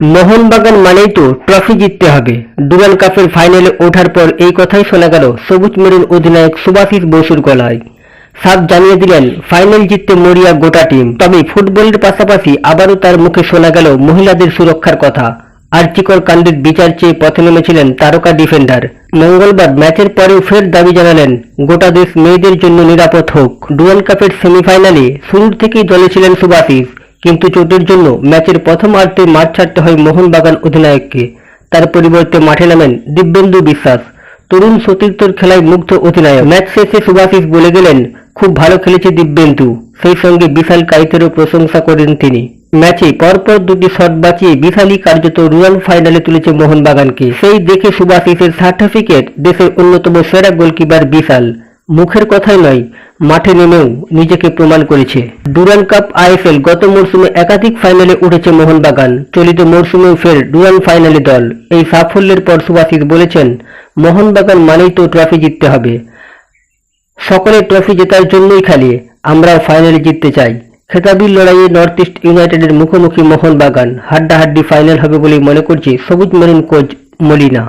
মোহনবাগান মানেই তো ট্রফি জিততে হবে। ডুরান কাপের ফাইনালে ওঠার পর এই কথাই শোনা গেল সবুজ মেরুন অধিনায়ক সুভাশিস বসুর গলায়। সাফ জানিয়ে দিলেন ফাইনাল জিততে মরিয়া গোটা টিম তবে ফুটবলের পাশাপাশি আবারও তার মুখে শোনা গেল মহিলাদের সুরক্ষার কথা। আর্চিকর কাণ্ডের বিচার চেয়ে পথে নেমেছিলেন তারকা ডিফেন্ডার মঙ্গলবার ম্যাচের পরেও ফের দাবি জানালেন, গোটা দেশ মেয়েদের জন্য নিরাপদ হোক। ডুয়াল কাপের সেমিফাইনালে শুরুর থেকেই দলে ছিলেন কিন্তু চোটের জন্য ম্যাচের প্রথম প্রথমার্ধে মাঠ ছাড়তে হয় মোহনবাগান অধিনায়ককে। তার পরিবর্তে মাঠে নামেন দিব্যেন্দু বিশ্বাস। তরুণ সতীর্থর খেলায় মুগ্ধ অধিনায়ক। ম্যাচ শেষে সুভাশিস বলে গেলেন, খুব ভালো খেলেছে দিব্যেন্দু। সেই সঙ্গে বিশাল কাইতেরও প্রশংসা করেন তিনি। ম্যাচে পরপর দুটি শট বাঁচিয়ে বিশালই কার্যত রুয়াল ফাইনালে তুলেছে মোহনবাগানকে। সেই দেখে সুভাশিসের সার্টিফিকেট দেশের অন্যতম সেরা গোলকিপার বিশাল। মুখের কথাই নয়, মাঠে নেমেও নিজেকে প্রমাণ করেছে। ডুরান কাপ আইএফএল গত মরশুমে একাধিক ফাইনালে উঠেছে মোহনবাগান। চলিত মরশুমেও ফের ডুরান ফাইনালে দল। এই সাফল্যের পর সুভাষিস বলেছেন, মোহনবাগান মানেই তো ট্রফি জিততে হবে। সকলে ট্রফি জেতার জন্যই খালি, আমরাও ফাইনালে জিততে চাই। খেতাবির লড়াইয়ে নর্থ ইস্ট ইউনাইটেডের মুখোমুখি মোহনবাগান। হাড্ডাহাড্ডি ফাইনাল হবে বলে মনে করছে সবুজ মেরুন কোচ মলিনা।